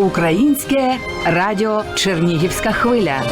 Українське радіо Чернігівська хвиля.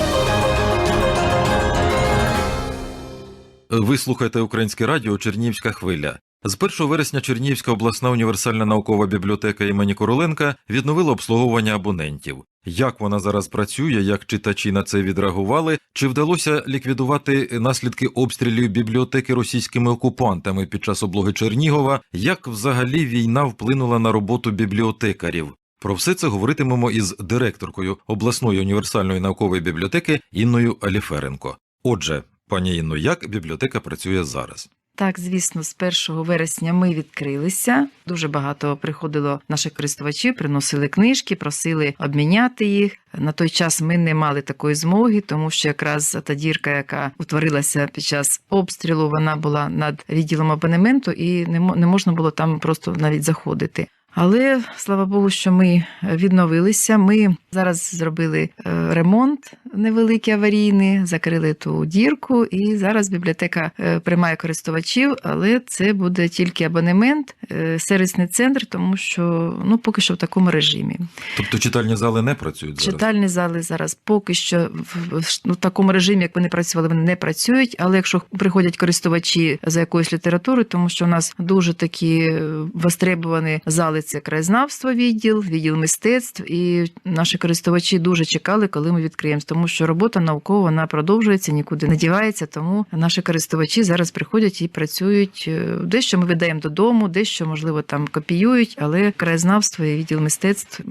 Ви слухаєте Українське радіо Чернігівська хвиля. З 1 вересня Чернігівська обласна універсальна наукова бібліотека імені Короленка відновила обслуговування абонентів. Як вона зараз працює, як читачі на це відреагували, чи вдалося ліквідувати наслідки обстрілів бібліотеки російськими окупантами під час облоги Чернігова, як взагалі війна вплинула на роботу бібліотекарів? Про все це говоритимемо із директоркою обласної універсальної наукової бібліотеки Інною Аліференко. Отже, пані Інно, як бібліотека працює зараз? Так, звісно, з 1 вересня ми відкрилися. Дуже багато приходило наших користувачів, приносили книжки, просили обміняти їх. На той час ми не мали такої змоги, тому що якраз та дірка, яка утворилася під час обстрілу, вона була над відділом абонементу, і не мо- не можна було там просто навіть заходити. Але слава Богу, що ми відновилися. Ми зараз зробили е, ремонт невеликий аварійний, закрили ту дірку, і зараз бібліотека е, приймає користувачів, але це буде тільки абонемент, е, сервісний центр, тому що ну поки що в такому режимі. Тобто читальні зали не працюють зараз? Читальні зали зараз поки що в, в, ну, такому режимі, як вони працювали, вони не працюють. Але якщо приходять користувачі за якоюсь літературою, тому що у нас дуже такі е, востребовані зали, це краєзнавство, відділ, відділ мистецтв, і наші користувачі дуже чекали, коли ми відкриємо, тому що робота наукова вона продовжується, нікуди не дівається. Тому наші користувачі зараз приходять і працюють. Е, Дещо ми видаємо додому, дещо можливо там копіюють, але краєзнавство і відділ мистецтв е,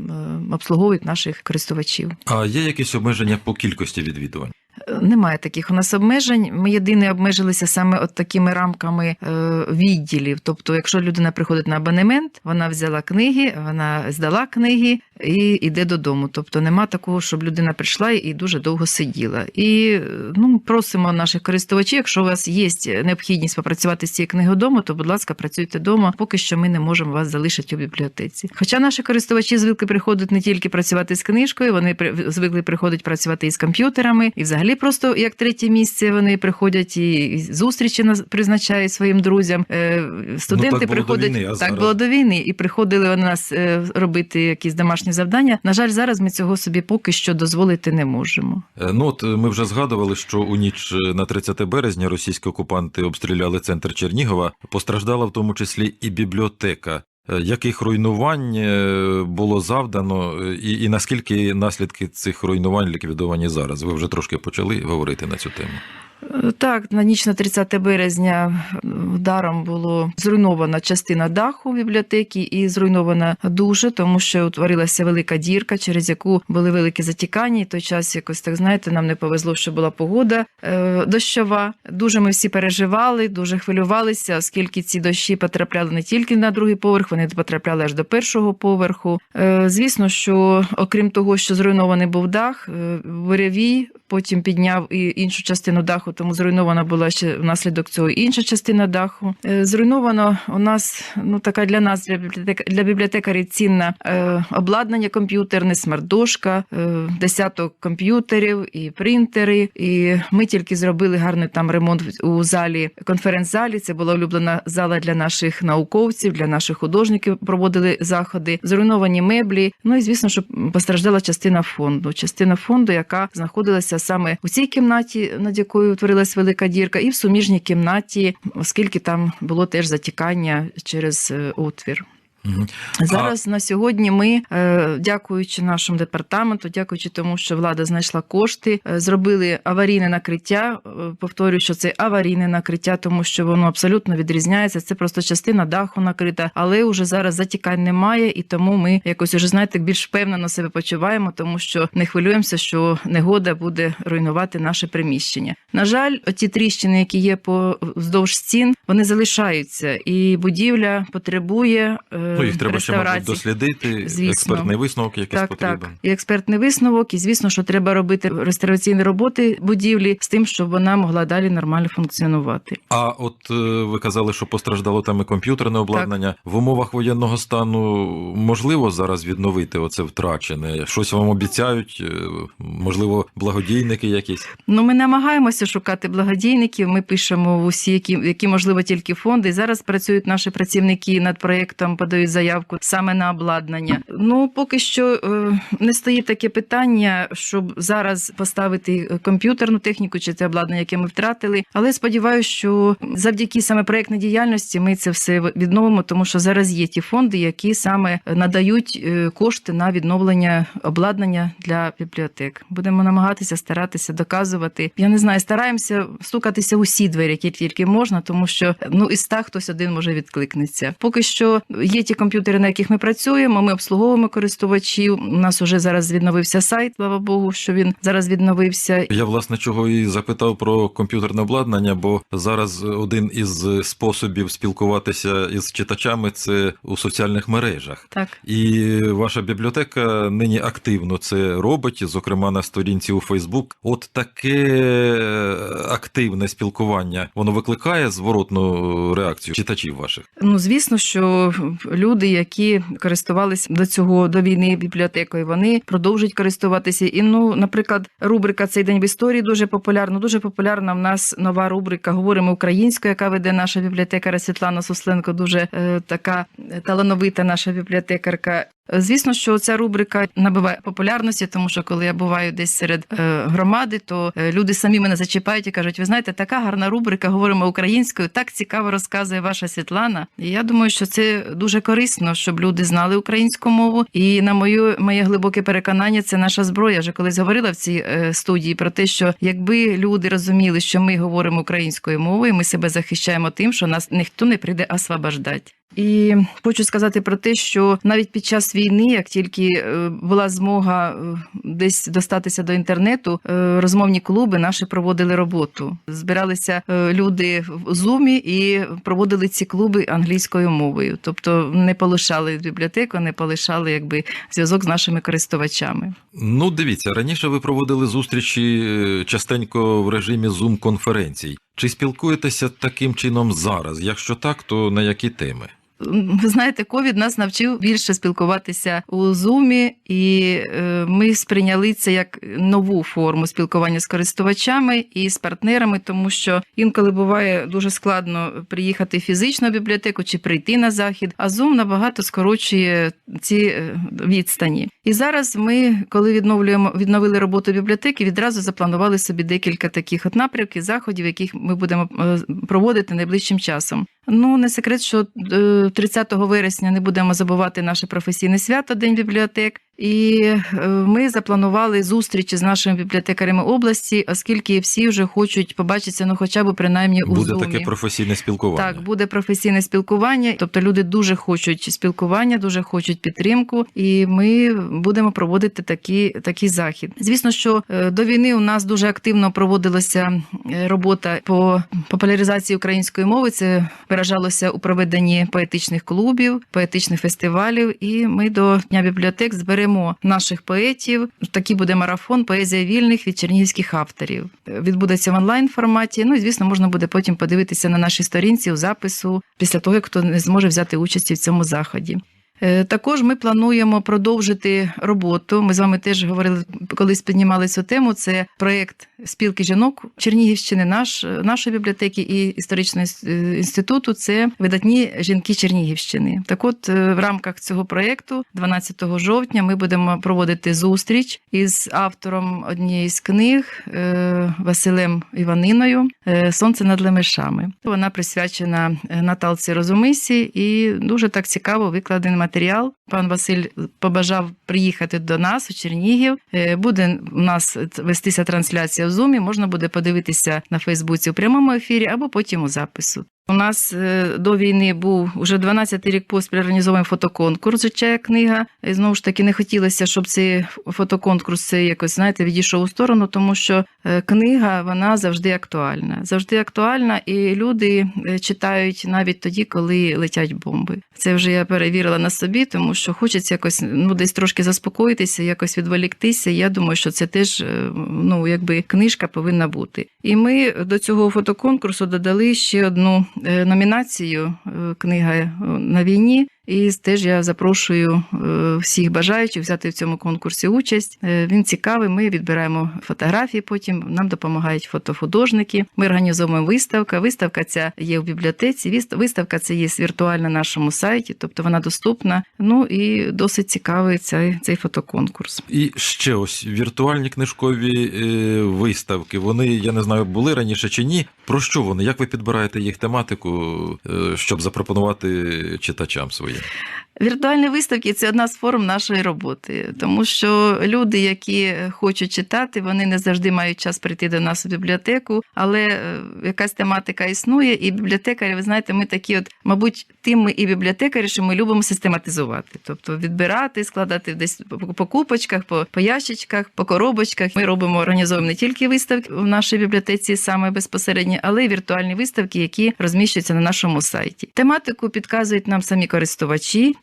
обслуговують наших користувачів. А є якісь обмеження по кількості відвідувань? Немає таких у нас обмежень. Ми єдине обмежилися саме от такими рамками е, відділів. Тобто, якщо людина приходить на абонемент, вона взяла книги, вона здала книги і йде додому. Тобто нема такого, щоб людина прийшла і дуже довго сиділа. І ну просимо наших користувачів, якщо у вас є необхідність попрацювати з цією книгою вдома, то будь ласка, працюйте вдома. Поки що ми не можемо вас залишити у бібліотеці. Хоча наші користувачі звикли приходити не тільки працювати з книжкою, вони звикли приходити працювати і з комп'ютерами, і взагалі просто як третє місце вони приходять і зустрічі призначають своїм друзям. Е, Студенти Ну, так приходять війни, так зараз? було до війни, і приходили вони нас е, робити якісь домашні завдання. На жаль, зараз ми цього собі поки що дозволити не можемо. Е, Ну от ми вже згадували, що у ніч на 30 березня російські окупанти обстріляли центр Чернігова. Постраждала в тому числі і бібліотека. Яких руйнувань е, було завдано, е, і, і наскільки наслідки цих руйнувань ліквідовані зараз? Ви вже трошки почали говорити на цю тему. Так, на ніч на 30 березня ударом було зруйнована частина даху бібліотеки і зруйнована дуже, тому що утворилася велика дірка, через яку були великі затікання. І той час якось так знаєте, нам не повезло, що була погода е, дощова. Дуже ми всі переживали, дуже хвилювалися, оскільки ці дощі потрапляли не тільки на другий поверх, вони потрапляли аж до першого поверху. Е, звісно, що окрім того, що зруйнований був дах, е, буревій потім підняв і іншу частину даху, тому зруйнована була ще внаслідок цього інша частина даху. Е, Зруйновано у нас ну така для нас, для бібліотека для бібліотекарів цінна е, обладнання комп'ютерне, смарт-дошка, е, десяток комп'ютерів і принтери. І ми тільки зробили гарний там ремонт у залі конференц-залі. Це була улюблена зала для наших науковців, для наших художників. Проводили заходи, зруйновані меблі. Ну і звісно, що постраждала частина фонду. Частина фонду, яка знаходилася саме у цій кімнаті, над якою утворилась велика дірка, і в суміжній кімнаті, оскільки там було теж затікання через е, отвір. Зараз на сьогодні ми, е, дякуючи нашому департаменту, дякуючи тому, що влада знайшла кошти, е, зробили аварійне накриття. Е, Повторюю, що це аварійне накриття, тому що воно абсолютно відрізняється. Це просто частина даху накрита, але вже зараз затікань немає, і тому ми якось уже знаєте більш впевнено себе почуваємо, тому що не хвилюємося, що негода буде руйнувати наше приміщення. На жаль, ті тріщини, які є по вздовж стін, вони залишаються, і будівля потребує. Ну, їх треба ще, мабуть, дослідити, Звісно. експертний висновок якийсь Так, потрібен. так. І експертний висновок, і звісно, що треба робити реставраційні роботи будівлі з тим, щоб вона могла далі нормально функціонувати. А от е, ви казали, що постраждало там і комп'ютерне обладнання. В умовах воєнного стану можливо зараз відновити оце втрачене? Щось вам обіцяють? Е, Можливо, благодійники якісь? Ну, ми намагаємося шукати благодійників. Ми пишемо в усі, які, які можливо тільки фонди. І зараз працюють наші працівники над проєктом по подають заявку саме на обладнання. Ну поки що е, не стоїть таке питання, щоб зараз поставити комп'ютерну техніку чи це обладнання, яке ми втратили. Але сподіваюся, що завдяки саме проектній діяльності ми це все відновимо, тому що зараз є ті фонди, які саме надають е, кошти на відновлення обладнання для бібліотек. Будемо намагатися старатися доказувати. Я не знаю, стараємося стукатися у всі двері, які тільки можна, тому що ну із ста хтось один може відкликнеться. Поки що є ті комп'ютери, на яких ми працюємо. Ми обслуговуємо користувачів. У нас уже зараз відновився сайт. Слава Богу, що він зараз відновився. Я власне чого і запитав про комп'ютерне обладнання, бо зараз один із способів спілкуватися із читачами це у соціальних мережах. Так. І ваша бібліотека нині активно це робить, зокрема на сторінці у Фейсбук. От таке активне спілкування воно викликає зворотну реакцію читачів ваших. Ну, звісно, що люди, які користувалися до цього до війни бібліотекою, вони продовжують користуватися. І ну, наприклад, рубрика Цей день в історії дуже популярна. Дуже популярна в нас нова рубрика Говоримо українською, яка веде наша бібліотекаря Світлана Сусленко. Дуже е, така талановита наша бібліотекарка. Звісно, що ця рубрика набуває популярності, тому що коли я буваю десь серед е, громади, то е, люди самі мене зачіпають і кажуть: ви знаєте, така гарна рубрика, говоримо українською, так цікаво розказує ваша Світлана. І я думаю, що це дуже корисно, щоб люди знали українську мову. І на моє, моє глибоке переконання, це наша зброя. Я вже колись говорила в цій е, студії про те, що якби люди розуміли, що ми говоримо українською мовою, ми себе захищаємо тим, що нас ніхто не прийде освобождати. І хочу сказати про те, що навіть під час війни, як тільки е, була змога е, десь достатися до інтернету, е, розмовні клуби наші проводили роботу. Збиралися люди в зумі і проводили ці клуби англійською мовою, тобто не полишали бібліотеку, не полишали якби зв'язок з нашими користувачами. Ну, дивіться, раніше ви проводили зустрічі частенько в режимі Zoom-конференцій. Чи спілкуєтеся таким чином зараз? Якщо так, то на які теми? Ви знаєте, ковід нас навчив більше спілкуватися у зумі, і е, ми сприйняли це як нову форму спілкування з користувачами і з партнерами, тому що інколи буває дуже складно приїхати фізично в бібліотеку чи прийти на захід. А зум набагато скорочує ці е, відстані. І зараз ми, коли відновлюємо відновили роботу бібліотеки, відразу запланували собі декілька таких от напрямків, заходів, яких ми будемо е, проводити найближчим часом. Ну не секрет, що 30 вересня не будемо забувати наше професійне свято День бібліотек. І е, ми запланували зустрічі з нашими бібліотекарями області, оскільки всі вже хочуть побачитися, ну хоча б принаймні у Буде Zoom. таке професійне спілкування. Так, буде професійне спілкування. Тобто люди дуже хочуть спілкування, дуже хочуть підтримку, і ми будемо проводити такі, такий захід. Звісно, що е, до війни у нас дуже активно проводилася е, робота по популяризації української мови. Це виражалося у проведенні поетичних клубів, поетичних фестивалів. І ми до дня бібліотек зберемо наших поетів. Такий буде марафон поезія вільних від чернігівських авторів. Відбудеться в онлайн форматі. Ну і звісно, можна буде потім подивитися на нашій сторінці у запису після того, як хто не зможе взяти участь в цьому заході. Е, Також ми плануємо продовжити роботу. Ми з вами теж говорили, колись піднімали цю тему. Це проєкт спілки жінок Чернігівщини, наш, нашої бібліотеки і історичного е, інституту. Це видатні жінки Чернігівщини. Так, от е, в рамках цього проєкту, 12 жовтня, ми будемо проводити зустріч із автором однієї з книг Василем Іваниною Сонце над лемешами. Вона присвячена Наталці Розумисі і дуже так цікаво викладений матеріал. Пан Василь побажав приїхати до нас у Чернігів. Е, Буде у нас вестися трансляція в Зумі. Можна буде подивитися на Фейсбуці у прямому ефірі або потім у запису. У нас е, до війни був уже 12 рік поспіль організований фотоконкурс «Життя книга. І знову ж таки не хотілося, щоб цей фотоконкурс якось знаєте відійшов у сторону, тому що е, книга вона завжди актуальна. Завжди актуальна, і люди е, читають навіть тоді, коли летять бомби. Це вже я перевірила на собі, тому що хочеться якось ну десь трошки заспокоїтися, якось відволіктися. Я думаю, що це теж ну якби книжка повинна бути. І ми до цього фотоконкурсу додали ще одну номінацію е, книга е, на війні. І теж я запрошую е, всіх бажаючих взяти в цьому конкурсі участь. Е, Він цікавий. Ми відбираємо фотографії. Потім нам допомагають фотохудожники. Ми організовуємо виставка. Виставка ця є в бібліотеці. Виставка це є віртуальна на нашому сайті, тобто вона доступна. Ну і досить цікавий цей, цей фотоконкурс. І ще ось віртуальні книжкові е, виставки. Вони, я не знаю, були раніше чи ні. Про що вони? Як ви підбираєте їх тематику, щоб запропонувати читачам своїм? Віртуальні виставки це одна з форм нашої роботи, тому що люди, які хочуть читати, вони не завжди мають час прийти до нас у бібліотеку, але е, якась тематика існує, і бібліотекарі, ви знаєте, ми такі, от, мабуть, тим ми і бібліотекарі, що ми любимо систематизувати, тобто відбирати, складати десь по купочках, по, по ящичках, по коробочках. Ми робимо організовуємо не тільки виставки в нашій бібліотеці, саме безпосередньо, але й віртуальні виставки, які розміщуються на нашому сайті. Тематику підказують нам самі користувачі,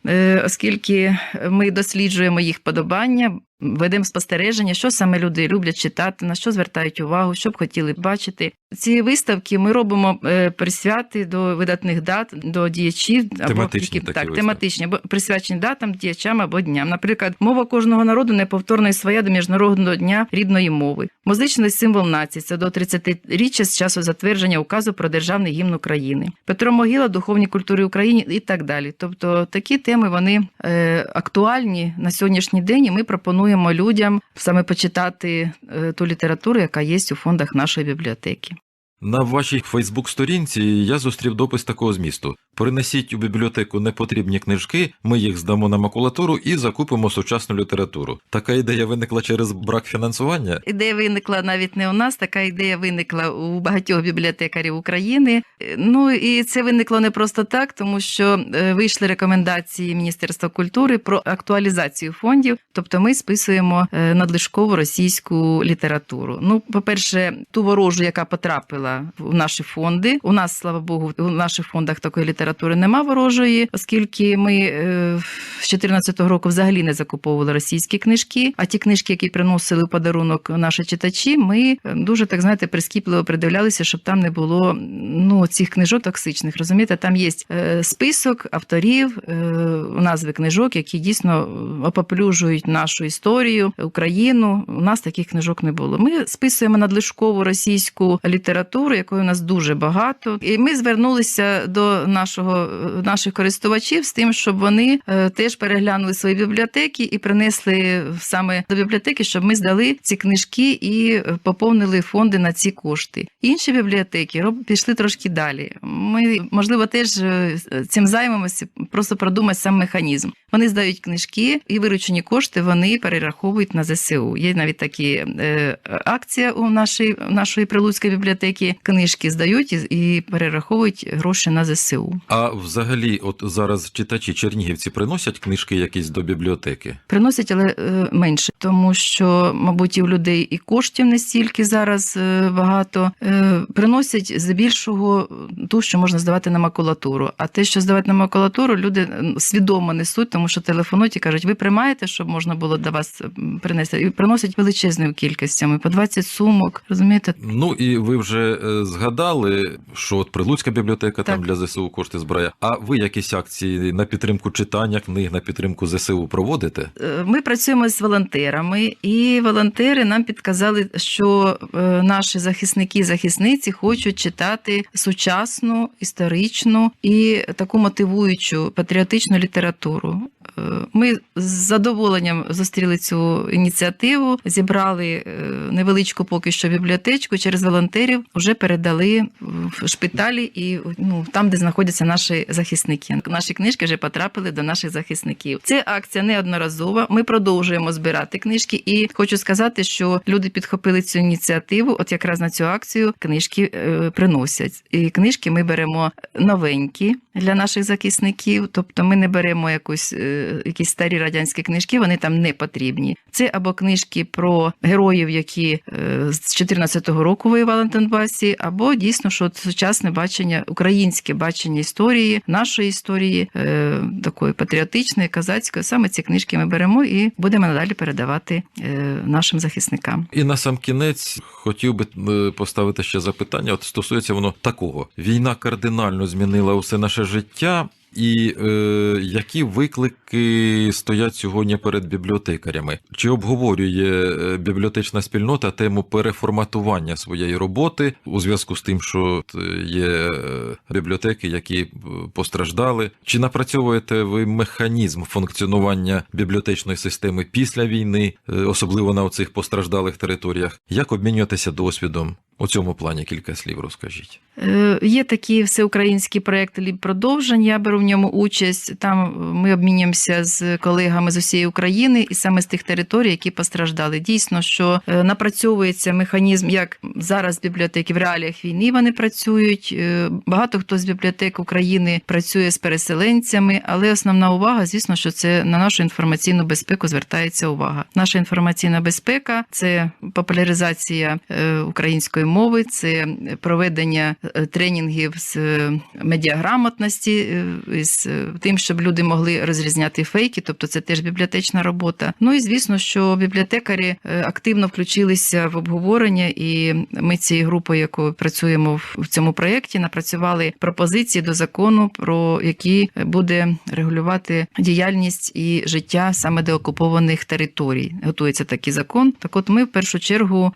е, оскільки ми досліджуємо їх подобання. Ведемо спостереження, що саме люди люблять читати, на що звертають увагу, що б хотіли бачити. Ці виставки ми робимо е, присвяти до видатних дат, до діячів Тематичні такі так, тематичні, або присвячені датам, діячам або дням. Наприклад, мова кожного народу неповторна і своя до міжнародного дня рідної мови. Музичний символ нації це до 30-річчя з часу затвердження указу про державний гімн України. Петро Могила, духовні культури України і так далі. Тобто такі теми вони е, актуальні на сьогоднішній день. І ми пропонуємо людям саме почитати е, ту літературу, яка є у фондах нашої бібліотеки. На вашій Фейсбук-сторінці я зустрів допис такого змісту: принесіть у бібліотеку непотрібні книжки, ми їх здамо на макулатуру і закупимо сучасну літературу. Така ідея виникла через брак фінансування. Ідея виникла навіть не у нас, така ідея виникла у багатьох бібліотекарів України. Ну і це виникло не просто так, тому що е, вийшли рекомендації Міністерства культури про актуалізацію фондів. Тобто ми списуємо е, надлишкову російську літературу. Ну, по-перше, ту ворожу, яка потрапила в наші фонди. У нас, слава Богу, у наших фондах такої літератури нема ворожої, оскільки ми е, з 2014 року взагалі не закуповували російські книжки. А ті книжки, які приносили в подарунок наші читачі, ми е, дуже так знаєте прискіпливо придивлялися, щоб там не було ну цих книжок токсичних. Розумієте, там є е, список авторів, назви книжок, які дійсно опоплюжують нашу історію, Україну. У нас таких книжок не було. Ми списуємо надлишкову російську літературу, якої у нас дуже багато. І ми звернулися до нашого наших користувачів з тим, щоб вони е, теж переглянули свої бібліотеки і принесли саме до бібліотеки, щоб ми здали ці книжки і е, поповнили фонди на ці кошти. Інші бібліотеки пішли трошки далі. Ми можливо теж е, цим займемося, просто продумати сам механізм. Вони здають книжки і виручені кошти вони перераховують на ЗСУ. Є навіть такі е, акція у нашій нашої прилуцької бібліотеки. Книжки здають і, перераховують гроші на ЗСУ. А взагалі, от зараз читачі чернігівці приносять книжки якісь до бібліотеки. Приносять, але е, менше, тому що, мабуть, і у людей і коштів не стільки зараз е, багато. Е, Приносять здебільшого ту, що можна здавати на макулатуру. А те, що здавати на макулатуру, люди свідомо несуть, тому що телефонують і кажуть, ви приймаєте, щоб можна було до вас принести. І приносять величезними кількостями, по 20 сумок. Розумієте? Ну і ви вже е, згадали, що от Прилуцька бібліотека там для ЗСУ кошти збирає. А ви якісь акції на підтримку читання книг, на підтримку ЗСУ проводите? Е, Ми працюємо з волонтерами, і волонтери нам підказали, що е, наші захисники і захисниці хочуть читати сучасну, історичну і таку мотивуючу патріотичну літературу. Ми з задоволенням зустріли цю ініціативу, зібрали е, невеличку поки що бібліотечку через волонтерів, вже передали в шпиталі і ну там, де знаходяться наші захисники. Наші книжки вже потрапили до наших захисників. Це акція неодноразова. Ми продовжуємо збирати книжки, і хочу сказати, що люди підхопили цю ініціативу. От якраз на цю акцію книжки е, приносять. І книжки ми беремо новенькі для наших захисників. Тобто, ми не беремо якусь е, якісь старі радянські книжки, вони там не потрібні. Це або книжки про героїв, які е, з 14-го року воювали на Донбасі, або дійсно, що сучасне бачення, українське бачення історії, нашої історії, е, такої патріотичної, казацької. Саме ці книжки ми беремо і будемо надалі передавати е, нашим захисникам. І на сам кінець хотів би поставити ще запитання. От стосується воно такого: війна кардинально змінила усе наше життя. І е, які виклики стоять сьогодні перед бібліотекарями? Чи обговорює е, бібліотечна спільнота тему переформатування своєї роботи у зв'язку з тим, що е, є е, бібліотеки, які постраждали? Чи напрацьовуєте ви механізм функціонування бібліотечної системи після війни, особливо на оцих постраждалих територіях? Як обмінюватися досвідом? У цьому плані кілька слів розкажіть. Е, Є такий всеукраїнський проєкт «Ліп продовжень. Я беру в ньому участь. Там ми обмінюємося з колегами з усієї України і саме з тих територій, які постраждали. Дійсно, що е, напрацьовується механізм, як зараз бібліотеки в реаліях війни вони працюють. Е, Багато хто з бібліотек України працює з переселенцями, але основна увага, звісно, що це на нашу інформаційну безпеку звертається увага. Наша інформаційна безпека це популяризація е, мови, це проведення е, тренінгів з е, медіаграмотності, е, з тим, щоб люди могли розрізняти фейки, тобто це теж бібліотечна робота. Ну і звісно, що бібліотекарі активно включилися в обговорення, і ми цією групою, якою працюємо в- цьому проєкті, напрацювали пропозиції до закону, про які буде регулювати діяльність і життя саме деокупованих територій. Готується такий закон. Так, от ми в першу чергу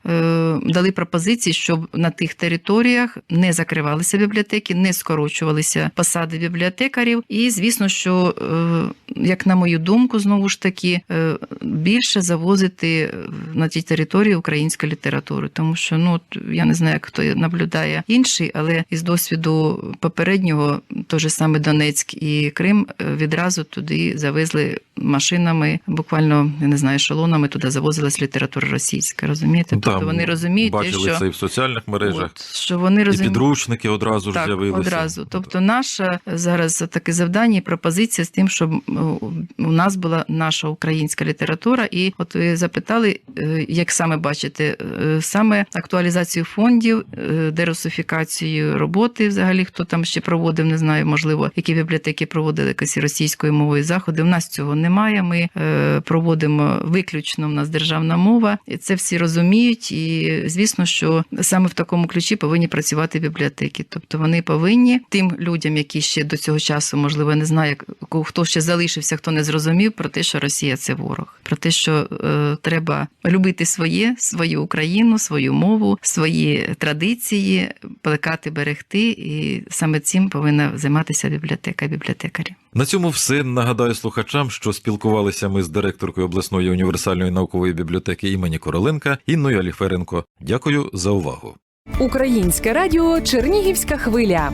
дали пропозиції, щоб на тих територіях не закривалися бібліотеки, не скорочувалися посади бібліотекарів. І звісно, що е, як на мою думку, знову ж таки е, більше завозити на ті території української літератури, тому що ну я не знаю, як хто наблюдає інший, але із досвіду попереднього, той же саме Донецьк і Крим, е, відразу туди завезли машинами, буквально я не знаю, ешелонами туди завозилась література російська. Розумієте? тобто вони розуміють, бачили що це і в соціальних мережах, От, що вони і підручники одразу ж з'явилися. одразу. Тобто, наше зараз таке завдання і пропозиція з тим, щоб ну, у нас була наша українська література. І от ви запитали, е, як саме бачите, е, саме актуалізацію фондів, е, дерусифікацію роботи, взагалі хто там ще проводив, не знаю, можливо, які бібліотеки проводили якісь російською мовою заходи. У нас цього немає. Ми е, проводимо виключно в нас державна мова, і це всі розуміють. І звісно, що саме в такому ключі повинні працювати бібліотеки. Тобто вони повинні тим людям, які ще до цього часу, можливо, не знаю, як- хто ще залишився, хто не зрозумів про те, що Росія це ворог, про те, що е, треба любити своє, свою Україну, свою мову, свої традиції, плекати, берегти, і саме цим повинна займатися бібліотека, бібліотекарі. На цьому все нагадаю слухачам, що спілкувалися ми з директоркою обласної універсальної наукової бібліотеки імені Короленка Інною Аліференко. Дякую за увагу. Українське радіо Чернігівська хвиля.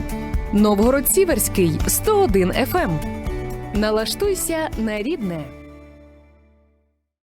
Новгород Сіверський 101 FM. Налаштуйся на рідне.